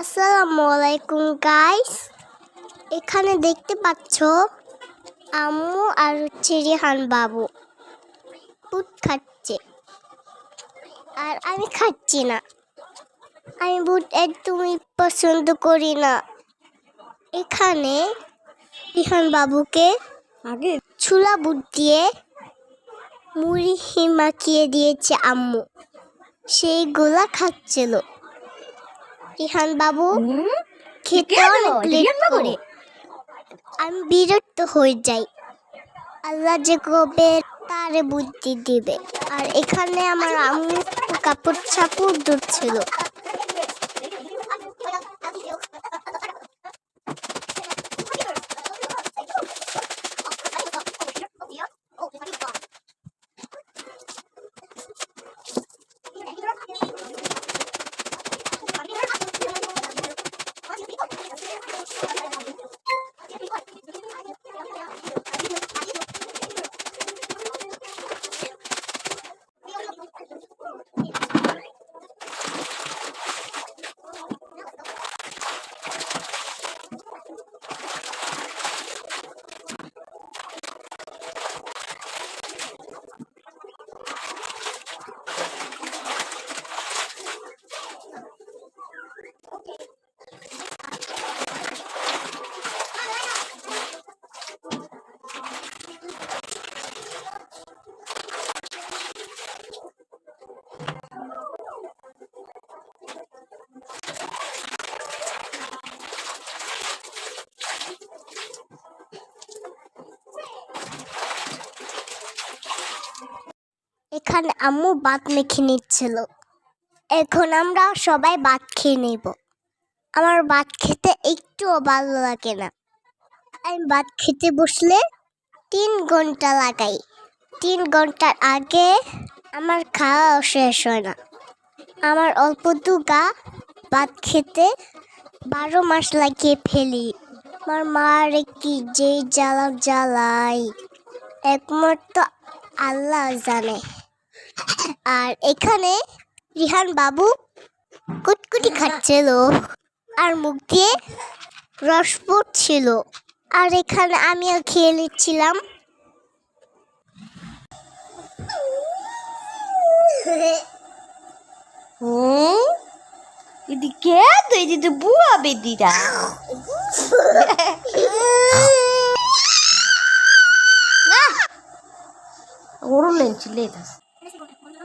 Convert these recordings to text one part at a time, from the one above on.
আসসালামু আলাইকুম গাইস এখানে দেখতে পাচ্ছ আম্মু আর হচ্ছে বাবু। বুট খাচ্ছে। আর আমি খাচ্ছি না। আমি বুট একদমই পছন্দ করি না। এখানে রিহান বাবুকে আগে ছুলা বুট দিয়ে মুড়ি মাখিয়ে দিয়েছে আম্মু। সেইগুলা খাচ্ছিল। রিহান বাবু খেতে অনেক লেট করে। আমি বিরক্ত হয়ে যাই। আল্লাহ যে কবে তারে বুদ্ধি দিবে। আর এখানে আমার আম্মু কাপড় চাপড় ধরছিল। এখানে আম্মু ভাত মেখে নিচ্ছিল। এখন আমরা সবাই ভাত খেয়ে নেব। আমার ভাত খেতে একটুও ভালো লাগে না। আমি ভাত খেতে বসলে তিন ঘণ্টা লাগাই। তিন ঘণ্টার আগে আমার খাওয়া শেষ হয় না। আমার অল্প দুগা ভাত খেতে বারো মাস লাগিয়ে ফেলি। আমার মার কি যে জ্বালা জ্বালাই, একমাত্র আল্লাহ জানে। আর এখানে রিহান বাবু কুটকুটি খাচ্ছিল আর মুখ দিয়ে রস পড়ছিল। আর এখানে আমিও খেয়ে নিচ্ছিলাম। হুম এদিকে তো এদিকে বুয়া বেদিরা।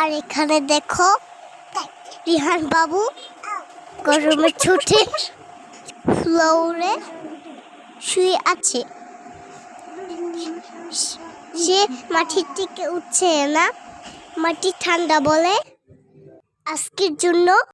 আর এখানে দেখো রিহান বাবু গরমের ছুটি ফ্লোরে শুয়ে আছে। সে মাটির থেকে উঠছে না, মাটি ঠান্ডা বলে। আজকের জন্য